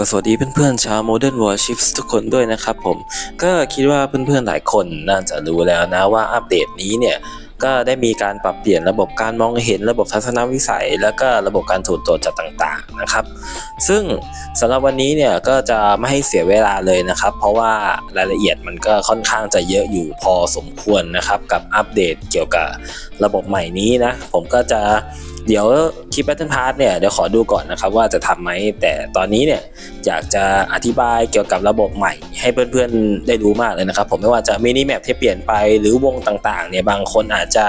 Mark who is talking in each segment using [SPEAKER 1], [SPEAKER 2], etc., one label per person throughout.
[SPEAKER 1] ก็สวัสดีเพื่อนๆชาว Modern Warships ทุกคนด้วยนะครับผม ก็คิดว่าเพื่อนๆหลายคนน่าจะรู้แล้วนะว่าอัปเดตนี้เนี่ย ก็ได้มีการปรับเปลี่ยนระบบการมองเห็นระบบทัศนวิสัย แล้วก็ระบบการถูกตรวจจับต่างๆนะครับ ซึ่งสำหรับวันนี้เนี่ยก็จะไม่ให้เสียเวลาเลยนะครับ เพราะว่ารายละเอียดมันก็ค่อนข้างจะเยอะอยู่พอสมควรนะครับ กับอัปเดตเกี่ยวกับระบบใหม่นี้นะผมก็จะ เดี๋ยวคลิป Battle Pass เนี่ยเดี๋ยวขอดูก่อนนะครับว่าจะทำไหมแต่ตอนนี้เนี่ยอยากจะอธิบายเกี่ยวกับระบบใหม่ ให้เพื่อนๆได้รู้มากเลยนะครับ ผมไม่ว่าจะมินิแมปที่เปลี่ยนไปหรือวงต่างๆเนี่ยบางคนอาจจะ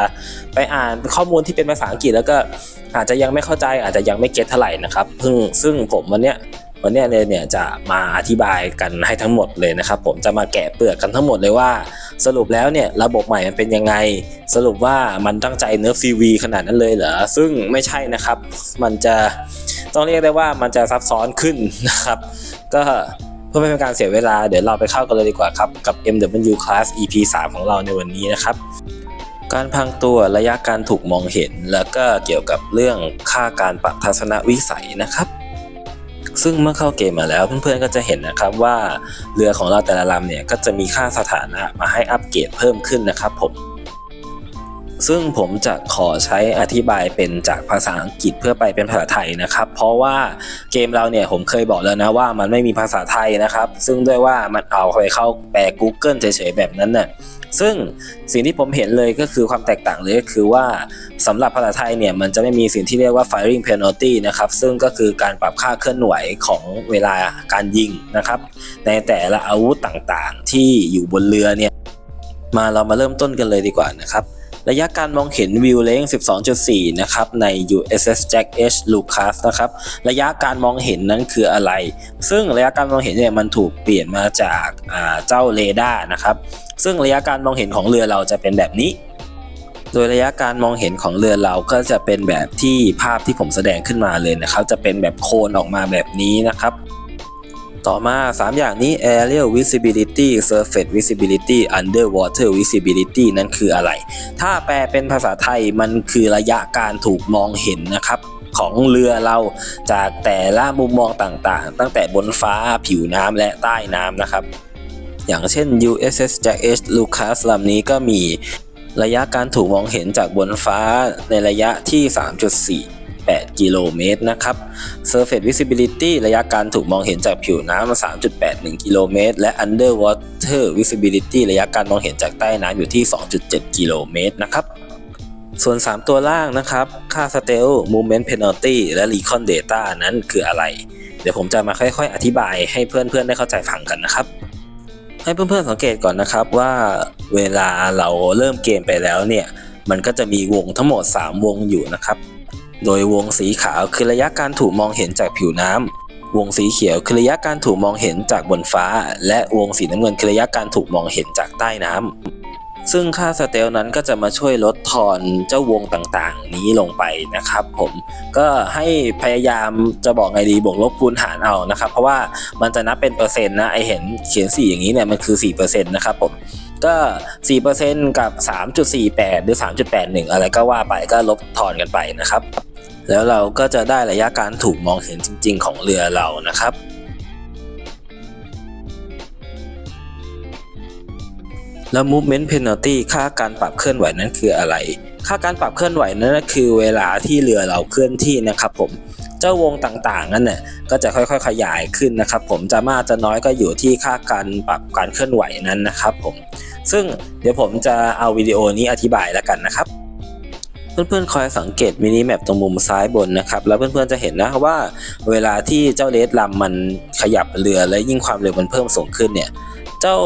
[SPEAKER 1] ไปอ่านข้อมูลที่เป็นภาษาอังกฤษแล้วก็อาจจะยังไม่เข้าใจอาจจะยังไม่เก็ตเท่าไหร่นะครับเพิ่งซึ่งผมวันเนี้ยวันเนี้ยเลยเนี่ยจะมาอธิบายกันให้ทั้งหมดเลยนะครับ ผมจะมาแกะเปลือกกันทั้งหมดเลยว่า สรุปแล้วเนี่ยระบบใหม่มันเป็นยังไง สรุปว่ามันตั้งใจเนิร์ฟซีวีขนาดนั้นเลยเหรอ ซึ่งไม่ใช่นะครับ มันจะต้องเรียกได้ว่ามันจะซับซ้อนขึ้นนะครับ ก็เพื่อไม่เป็นการเสียเวลาเดี๋ยวเราไปเข้ากันเลยดีกว่าครับ กับ MW Class EP 3 ของเราในวันนี้นะครับ การพังตัวระยะการถูกมองเห็น แล้วก็เกี่ยวกับเรื่องค่าการปรับทัศนวิสัยนะครับ ซึ่งเมื่อเข้าเกมมาแล้วเพื่อนๆก็จะเห็นนะครับว่าเรือของเราแต่ละลำเนี่ยก็จะมีค่าสถานะมาให้อัปเกรดเพิ่มขึ้นนะครับผม ซึ่งผมจะขอใช้อธิบายเป็นจากภาษาอังกฤษเพื่อไปเป็นภาษาไทยนะครับ เพราะว่าเกมเราเนี่ยผมเคยบอกแล้วนะว่ามันไม่มีภาษาไทยนะครับ ซึ่งด้วยว่ามันเอาไปเข้าแปล Google เฉยๆแบบนั้นน่ะซึ่งสิ่งที่ผมเห็นเลยก็คือความแตกต่างเลยก็คือว่าสำหรับภาษาไทยเนี่ยมันจะไม่มีสิ่งที่เรียกว่า firing penalty นะครับซึ่งก็คือการปรับค่าเคลื่อนไหวของเวลาการยิงนะครับในแต่ละอาวุธต่างๆ ที่อยู่บนเรือเนี่ยมาเรามาเริ่มต้นกันเลยดีกว่านะครับ ระยะการมองเห็นวิวเลง12.4 นะครับ ใน USS Jack H Lucas นะครับ ระยะการมองเห็นนั้นคืออะไร ซึ่งระยะการมองเห็นเนี่ยมันถูกเปลี่ยนมาจากาเจ้าเรดาร์นะครับ ซึ่งระยะการมองเห็นของเรือเราจะเป็นแบบนี้ โดยระยะการมองเห็นของเรือเราก็จะเป็นแบบที่ภาพที่ผมแสดงขึ้นมาเลยนะครับ จะเป็นแบบโคนออกมาแบบนี้นะครับ ต่อมา 3 อย่างนี้ aerial visibility surface visibility underwater visibility นั่นคืออะไร ถ้าแปลเป็นภาษาไทยมันคือระยะการถูกมองเห็นนะครับของเรือเราจากแต่ละมุมมองต่างๆ ตั้งแต่บนฟ้าผิวน้ำและใต้น้ำนะครับ อย่างเช่น USS Jack H Lucas ลำนี้ก็มีระยะการถูกมองเห็นจากบนฟ้าในระยะที่ 3.4 3.8 กิโลเมตรนะครับ Surface Visibility ระยะการถูกมองเห็นจากผิวน้ำ3.81 กิโลเมตร และ Underwater Visibility ระยะการมองเห็นจากใต้น้ำอยู่ที่ 2.7 กิโลเมตรนะครับส่วน 3 ตัวล่างนะครับ ค่า Stealth Movement Penalty และ Recon Data นั้นคืออะไร เดี๋ยวผมจะมาค่อยๆ อธิบายให้เพื่อนๆ ได้เข้าใจฟังกันนะครับ ให้เพื่อนๆ สังเกตก่อนนะครับว่าเวลาเราเริ่มเกมไปแล้วเนี่ย มันก็จะมีวงทั้งหมด 3 วงอยู่นะครับ โดยวงสีขาวคือระยะการถูกมองเห็นจากผิวน้ำ วงสีเขียวคือระยะการถูกมองเห็นจากบนฟ้า และวงสีน้ำเงินคือระยะการถูกมองเห็นจากใต้น้ำ ซึ่งค่าสเตลนั้นก็จะมาช่วยลดทอนเจ้าวงต่างๆ นี้ลงไปนะครับ ผมก็ให้พยายามจะบอกไงดีบวกลบคูณหารเอานะครับ เพราะว่ามันจะนับเป็นเปอร์เซ็นต์นะไอเห็นเขียน4อย่างนี้เนี่ยมันคือ4%นะครับผมก็4%กับ 3.48 หรือ 3.81 อะไรก็ว่าไปก็ลบทอนกันไปนะครับ แล้วเราก็จะได้ระยะการถูกมองเห็นจริง ๆ ของเรือเรานะครับ แล้ว movement penalty ค่าการปรับเคลื่อนไหวนั้นคืออะไร ค่าการปรับเคลื่อนไหวนั้นคือเวลาที่เรือเราเคลื่อนที่นะครับผมเจ้าวงต่างๆนั่นน่ะก็จะค่อยๆ ขยายขึ้นนะครับ ผมจะมากจะน้อยก็อยู่ที่ค่าการปรับการเคลื่อนไหวนั้นนะครับ ผม ซึ่งเดี๋ยวผมจะเอาวิดีโอนี้อธิบายแล้วกันนะครับ เพื่อนๆคอยสังเกตมินิแมปตรงมุมซ้ายบนนะครับ แล้วเพื่อนๆจะเห็นนะว่าเวลาที่เจ้าเลสลำมันขยับเรือและยิ่งความเร็วมันเพิ่มสูงขึ้นเนี่ยเจ้า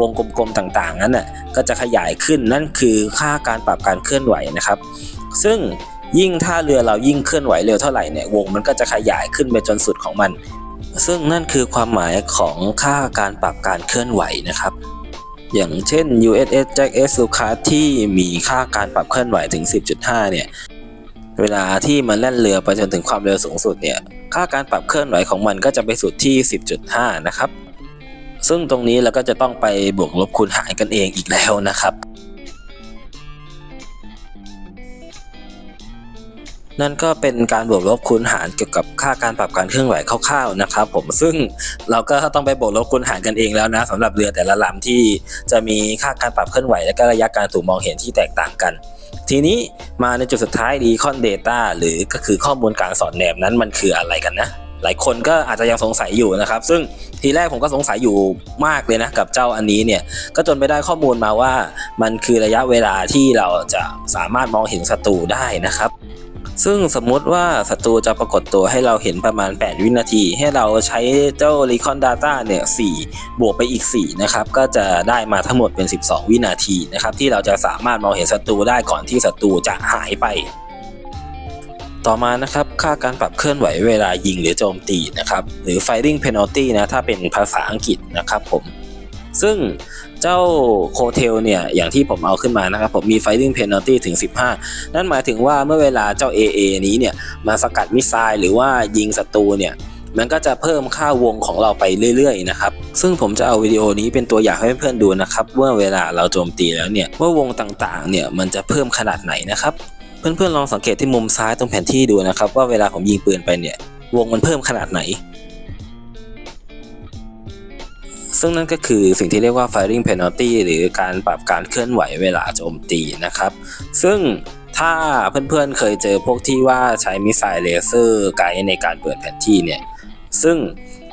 [SPEAKER 1] วงกลมๆต่างๆ นั้นน่ะก็จะขยายขึ้นนั่นคือค่าการปรับการเคลื่อนไหวนะครับ ซึ่งยิ่งถ้าเรือเรายิ่งเคลื่อนไหวเร็วเท่าไหร่เนี่ยวงมันก็จะขยายขึ้นไปจนสุดของมัน ซึ่งนั่นคือความหมายของค่าการปรับการเคลื่อนไหวนะครับ อย่างเช่น USS Jack S Lucas ที่มีค่าการปรับเคลื่อนไหวถึง 10.5 เนี่ย เวลาที่มันแล่นเรือไปจนถึงความเร็วสูงสุดเนี่ย ค่าการปรับเคลื่อนไหวของมันก็จะไปสุดที่ 10.5 นะครับ ซึ่งตรงนี้เราก็จะต้องไปบวกลบคูณหารกันเองอีกแล้วนะครับ นั่นก็เป็นการบวกลบคูณหารเกี่ยวกับค่าการปรับการเคลื่อนไหวคร่าวๆนะครับผมซึ่งเราก็ต้องไปบวกลบคูณหารกันเองแล้วนะสำหรับเรือแต่ละลำที่จะมีค่าการปรับเคลื่อนไหว และก็ระยะการถูกมองเห็นที่แตกต่างกัน ทีนี้มาในจุดสุดท้าย Recon Data หรือก็คือข้อมูลการสอดแนมนั้นมันคืออะไรกันนะหลายคนก็อาจจะยังสงสัยอยู่นะครับ ซึ่งทีแรกผมก็สงสัยอยู่มากเลยนะกับเจ้าอันนี้เนี่ย ก็จนไปได้ข้อมูลมาว่า มันคือระยะเวลาที่เราจะสามารถมองเห็นศัตรูได้นะครับ ซึ่งสมมุติว่าศัตรูจะปรากฏตัวให้เราเห็นประมาณ 8 วินาที ให้เราใช้เจ้า Recon Data เนี่ย4บวกไปอีก 4 นะครับ ก็จะได้มาทั้งหมดเป็น 12 วินาทีนะครับ ที่เราจะสามารถมองเห็นศัตรูได้ก่อนที่ศัตรูจะหายไปต่อมานะครับค่าการปรับเคลื่อนไหวเวลายิงหรือโจมตีนะครับหรือ firing penalty นะถ้าเป็นภาษาอังกฤษนะครับผมซึ่ง เจ้าโคเทลเนี่ยอย่างที่ผมเอาขึ้นมานะครับผมมี firing penalty ถึง 15 นั่นหมายถึงว่าเมื่อเวลาเจ้า AA นี้เนี่ยมาสกัดมิสไซล์หรือว่ายิงศัตรูเนี่ยมันก็จะเพิ่มค่าวงของเราไปเรื่อยๆนะครับ ซึ่งผมจะเอาวิดีโอนี้เป็นตัวอย่างให้เพื่อนๆดูนะครับว่าเวลาเราโจมตีแล้วเนี่ยว่าวงต่างๆเนี่ยมันจะเพิ่มขนาดไหนนะครับ เพื่อนๆลองสังเกตที่มุมซ้ายตรงแผนที่ดูนะครับว่าเวลาผมยิงปืนไปเนี่ยวงมันเพิ่มขนาดไหน ซึ่งนั่นก็คือสิ่งที่เรียกว่า firing penalty หรือการปรับการเคลื่อนไหวเวลาโจมตีนะครับ ซึ่งถ้าเพื่อนๆเคยเจอพวกที่ว่าใช้มิสไซล์เลเซอร์ไกด์ในการเปิดแผนที่เนี่ย ซึ่ง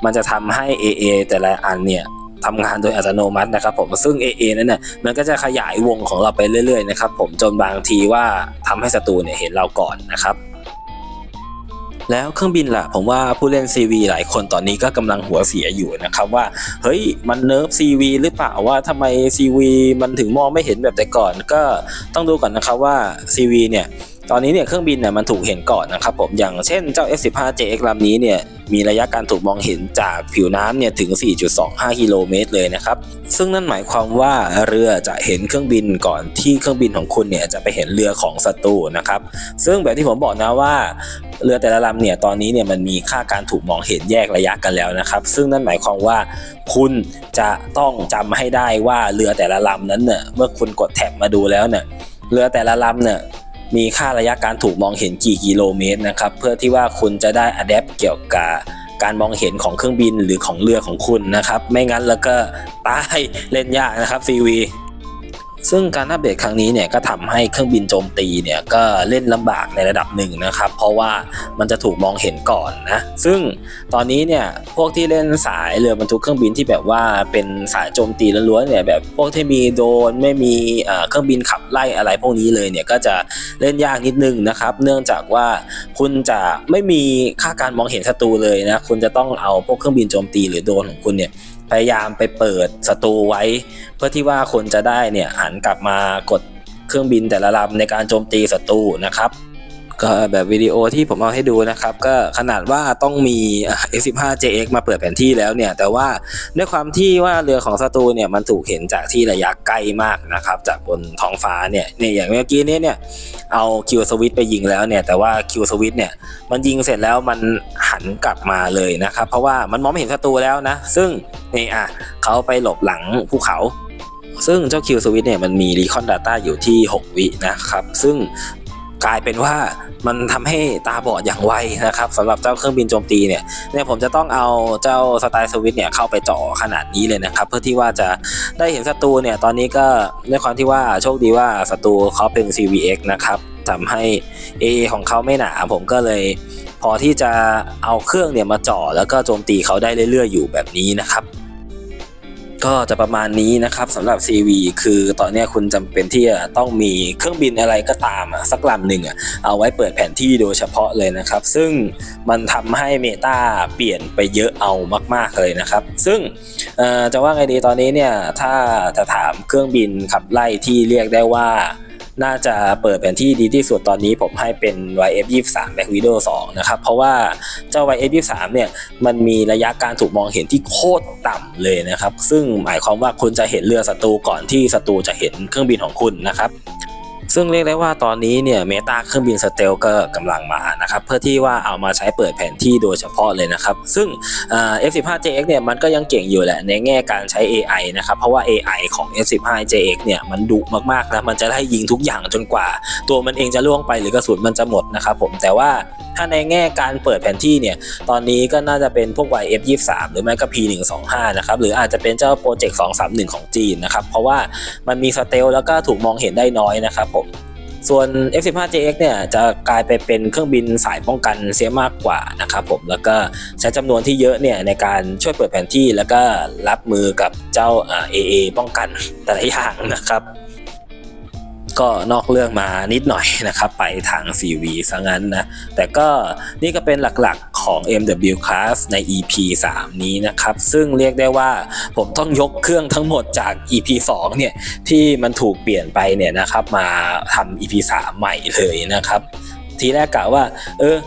[SPEAKER 1] มันจะทำให้ AA แต่ละอันเนี่ยทำงานโดยอัตโนมัตินะครับผมซึ่ง AA นั้นเนี่ยมันก็จะขยายวงของเราไปเรื่อยๆนะครับผมจนบางทีว่าทำให้ศัตรูเนี่ยเห็นเราก่อนนะครับ แล้วเครื่องบินล่ะ ผมว่าผู้เล่น CV หลายคนตอนนี้ก็กำลังหัวเสียอยู่นะครับว่า เฮ้ยมันเนิร์ฟ CV หรือเปล่าว่าทำไม CV มันถึงมองไม่เห็นแบบแต่ก่อนก็ต้องดูก่อนนะครับว่า CV เนี่ย ตอนนี้เนี่ยเครื่องบินเนี่ยมันถูกเห็นก่อนนะครับผมอย่างเช่นเจ้า F15JX ลำนี้เนี่ยมีระยะการถูกมองเห็นจากผิวน้ำเนี่ยถึง 4.25 กิโลเมตรเลยนะครับ ซึ่งนั่นหมายความว่าเรือจะเห็นเครื่องบินก่อนที่เครื่องบินของคุณเนี่ยจะไปเห็นเรือของศัตรูนะครับ ซึ่งแบบที่ผมบอกนะว่า เรือแต่ละลำเนี่ยตอนนี้เนี่ยมันมีค่าการถูกมองเห็นแยกระยะกันแล้วนะครับ ซึ่งนั่นหมายความว่าคุณจะต้องจำให้ได้ว่าเรือแต่ละลำนั้นเนี่ยเมื่อคุณกดแท็บมาดูแล้วเนี่ยเรือแต่ละลำเนี่ย มีค่าระยะการถูกมองเห็นกี่กิโลเมตรนะครับเพื่อที่ว่าคุณจะได้อัดแอปเกี่ยวกับการมองเห็นของเครื่องบินหรือของเรือของคุณนะครับ ไม่งั้นแล้วก็ตายเล่นยากนะครับ CV ซึ่งการอัปเดตครั้งนี้เนี่ยก็ทำให้เครื่องบินโจมตีเนี่ยก็เล่นลำบากในระดับหนึ่งนะครับ เพราะว่ามันจะถูกมองเห็นก่อนนะ ซึ่งตอนนี้เนี่ยพวกที่เล่นสายเรือบรรทุกเครื่องบินที่แบบว่าเป็นสายโจมตีล้วนๆเนี่ยแบบพวกที่มีโดรนไม่มีเอ่อเครื่องบินขับไล่อะไรพวกนี้เลยเนี่ยก็จะเล่นยากนิดนึงนะครับ เนื่องจากว่าคุณจะไม่มีค่าการมองเห็นศัตรูเลยนะคุณจะต้องเอาพวกเครื่องบินโจมตีหรือโดรนของคุณเนี่ย พยายามไปเปิดศัตรูไว้ เพื่อที่ว่าคนจะได้เนี่ยหันกลับมากดเครื่องบินแต่ละลำในการโจมตีศัตรูนะครับ ก็แบบวิดีโอที่ผมเอาให้ดูนะครับ ก็ขนาดว่าต้องมี F15JX มาเปิดแผนที่แล้วเนี่ย แต่ว่าด้วยความที่ว่าเรือของศัตรูเนี่ยมันถูกเห็นจากที่ระยะไกล้มากนะครับ จากบนท้องฟ้าเนี่ยเนี่ยอย่างเมื่อกี้นี้เนี่ยเอาคิวสวิตไปยิงแล้วเนี่ย แต่ว่าคิวสวิตเนี่ยมันยิงเสร็จแล้วมันหันกลับมาเลยนะครับ เพราะว่ามันมองไม่เห็นศัตรูแล้วนะ ซึ่งนี่อะเขาไปหลบหลังภูเขาซึ่งเจ้าคิวสวิตเนี่ยมันมี Recon Data อยู่ที่ 6 วินะครับ ซึ่ง กลายเป็นว่ามันทำให้ตาบอดอย่างไวนะครับสำหรับเจ้าเครื่องบินโจมตีเนี่ยเนี่ยผมจะต้องเอาเจ้าสไตล์สวิตเนี่ยเข้าไปเจ่อขนาดนี้เลยนะครับ เพื่อที่ว่าจะได้เห็นศัตรูเนี่ยตอนนี้ก็ด้วยความที่ว่าโชคดีว่าศัตรูเขาเป็น CVX นะครับทำให้ A ของเขาไม่หนาผมก็เลยพอที่จะเอาเครื่องเนี่ยมาเจ่อแล้วก็โจมตีเขาได้เรื่อยๆอยู่แบบนี้นะครับ ก็จะประมาณนี้นะครับสำหรับ CV คือตอนนี้คุณจำเป็นที่จะต้องมีเครื่องบินอะไรก็ตามสักลำหนึ่งเอาไว้เปิดแผนที่โดยเฉพาะเลยนะครับ ซึ่งมันทำให้เมตาเปลี่ยนไปเยอะเอามาก ๆเลยนะครับ ซึ่งจะว่าไงดีตอนนี้เนี่ยถ้าจะถามเครื่องบินขับไล่ที่เรียกได้ว่า น่าจะเปิดแผนที่ดีที่สุดตอนนี้ผมให้เป็น YF23 Black Widow 2 นะครับ เพราะว่าเจ้า YF23 เนี่ย มันมีระยะการถูกมองเห็นที่โคตรต่ำเลยนะครับ ซึ่งหมายความว่าคุณจะเห็นเรือศัตรูก่อนที่ศัตรูจะเห็นเครื่องบินของคุณนะครับ ซึ่งเรียกได้ว่าตอนนี้เนี่ยเมตาเครื่องบินสเตลก็กำลังมานะครับเพื่อที่ว่าเอามาใช้เปิดแผนที่โดยเฉพาะเลยนะครับ ซึ่ง F15JX เนี่ยมันก็ยังเก่งอยู่แหละในแง่การใช้ AI นะครับเพราะว่า AI ของ F15JX เนี่ยมันดุมากๆนะมันจะได้ยิงทุกอย่างจนกว่า ตัวมันเองจะล่วงไปหรือกระสุนมันจะหมดนะครับผมแต่ว่าถ้าในแง่การเปิดแผนที่เนี่ย ตอนนี้ก็น่าจะเป็นพวก YF23 หรือไม่ก็ P125 นะครับ หรืออาจจะเป็นเจ้าโปรเจกต์231 ของจีนนะครับ เพราะว่ามันมีสเตลแล้วก็ถูกมองเห็นได้น้อยนะครับผมส่วน F15JX เนี่ยจะกลายไปเป็นเครื่องบินสายป้องกันเสียมากกว่านะครับผมแล้วก็ใช้จำนวนที่เยอะเนี่ยในการช่วยเปิดแผนที่แล้วก็รับมือกับเจ้าอ่า AA ป้องกันแต่ละอย่างนะครับ ก็นอกเรื่องมานิดหน่อยนะครับ ไปทาง CV ซะงั้นนะ แต่ก็นี่ก็เป็นหลักๆของ MW Class ใน EP 3 นี้นะครับ ซึ่งเรียกได้ว่าผมต้องยกเครื่องทั้งหมดจาก EP 2 เนี่ย ที่มันถูกเปลี่ยนไปเนี่ยนะครับ มาทำ EP 3 ใหม่เลยนะครับ ทีแรกกะว่า เออ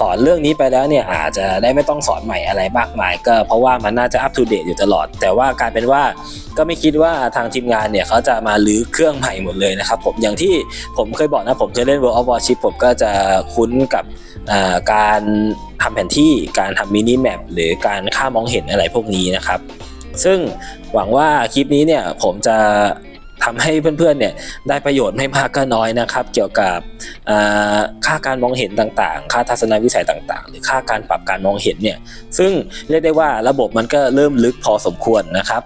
[SPEAKER 1] สอนเรื่องนี้ไปแล้วเนี่ยอาจจะได้ไม่ต้องสอนใหม่อะไรมากมาย ก็เพราะว่ามันน่าจะอัปเดตอยู่ตลอด แต่ว่ากลายเป็นว่าก็ไม่คิดว่าทางทีมงานเนี่ยเขาจะมาลื้อเครื่องใหม่หมดเลยนะครับผมอย่างที่ผมเคยบอกนะ ผมเคยเล่น World of Warship ผมก็จะคุ้นกับการทำแผนที่การทำมินิแมปหรือการค่ามองเห็นอะไรพวกนี้นะครับ ซึ่งหวังว่าคลิปนี้เนี่ยผมจะ ทำให้เพื่อนๆเนี่ยได้ประโยชน์ไม่มากก็น้อยนะครับ เกี่ยวกับค่าการมองเห็นต่างๆ ค่าทัศนวิสัยต่างๆ หรือค่าการปรับการมองเห็นเนี่ยซึ่งเรียกได้ว่าระบบมันก็เริ่มลึกพอสมควรนะครับ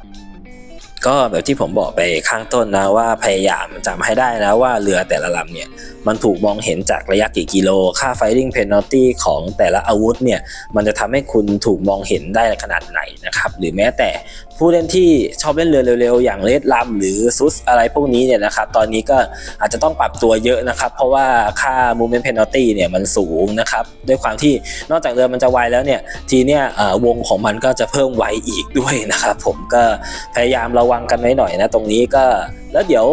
[SPEAKER 1] ก็แบบที่ผมบอกไปข้างต้นนะว่าพยายามจำให้ได้นะว่าเรือแต่ละลำเนี่ย มันถูกมองเห็นจากระยะกี่กิโล ค่า firing penalty ของแต่ละอาวุธเนี่ย มันจะทำให้คุณถูกมองเห็นได้ขนาดไหนนะครับ หรือแม้แต่ผู้เล่นที่ชอบเล่นเรือเร็วๆ อย่างเลดลัมหรือซุสอะไรพวกนี้เนี่ยนะครับ ตอนนี้ก็อาจจะต้องปรับตัวเยอะนะครับ เพราะว่าค่า movement penalty เนี่ยมันสูงนะครับ ด้วยความที่นอกจากเรือมันจะไวแล้วเนี่ย ทีเนี่ยวงของมันก็จะเพิ่มไวอีกด้วยนะครับ ผมก็พยายามระวังกันไว้หน่อยนะตรงนี้ก็แล้วเดี๋ยว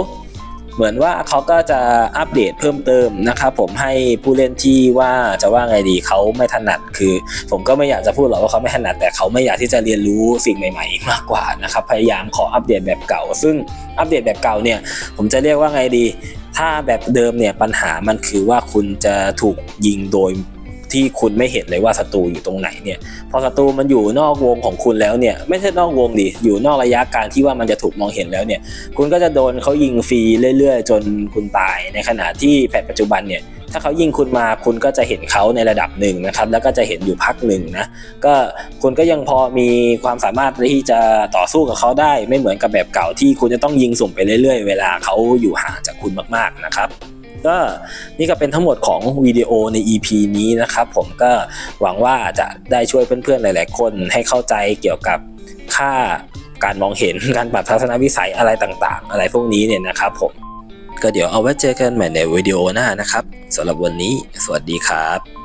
[SPEAKER 1] เหมือนว่าเขาก็จะอัปเดตเพิ่มเติมนะครับผมให้ผู้เล่นที่ว่าจะว่าไงดีเขาไม่ถนัดคือ ผมก็ไม่อยากจะพูดหรอกว่าเขาไม่ถนัด แต่เขาไม่อยากที่จะเรียนรู้สิ่งใหม่ๆมากกว่านะครับพยายามขออัปเดตแบบเก่า ซึ่งอัปเดตแบบเก่าเนี่ย ผมจะเรียกว่าไงดี ถ้าแบบเดิมเนี่ยปัญหามันคือว่าคุณจะถูกยิงโดย ที่คุณไม่เห็นเลยว่าศัตรูอยู่ตรงไหนเนี่ยพอศัตรูมันอยู่นอกวงของคุณแล้วเนี่ยไม่ใช่นอกวงดิอยู่นอกระยะการที่ว่ามันจะถูกมองเห็นแล้วเนี่ยคุณก็จะโดนเขายิงฟรีเรื่อย ๆ จนคุณตายในขณะที่แผนปัจจุบันเนี่ยถ้าเขายิงคุณมาคุณก็จะเห็นเขาในระดับหนึ่งนะครับ แล้วก็จะเห็นอยู่พักหนึ่งนะก็คุณก็ยังพอมีความสามารถที่จะต่อสู้กับเขาได้ไม่เหมือนกับแบบเก่าที่คุณจะต้องยิงสุ่มไปเรื่อย ๆ เวลาเขาอยู่ห่างจากคุณมากๆนะครับ ก็นี่ก็เป็นทั้งหมดของวิดีโอใน EP นี้นะครับ ผมก็หวังว่าจะได้ช่วยเพื่อนๆหลาย ๆ คนให้เข้าใจเกี่ยวกับค่าการมองเห็นการปรับทัศนวิสัยอะไรต่างๆ อะไรพวกนี้เนี่ยนะครับผมก็เดี๋ยวเอาไว้เจอกันใหม่ในวิดีโอหน้านะครับสำหรับวันนี้ สวัสดีครับ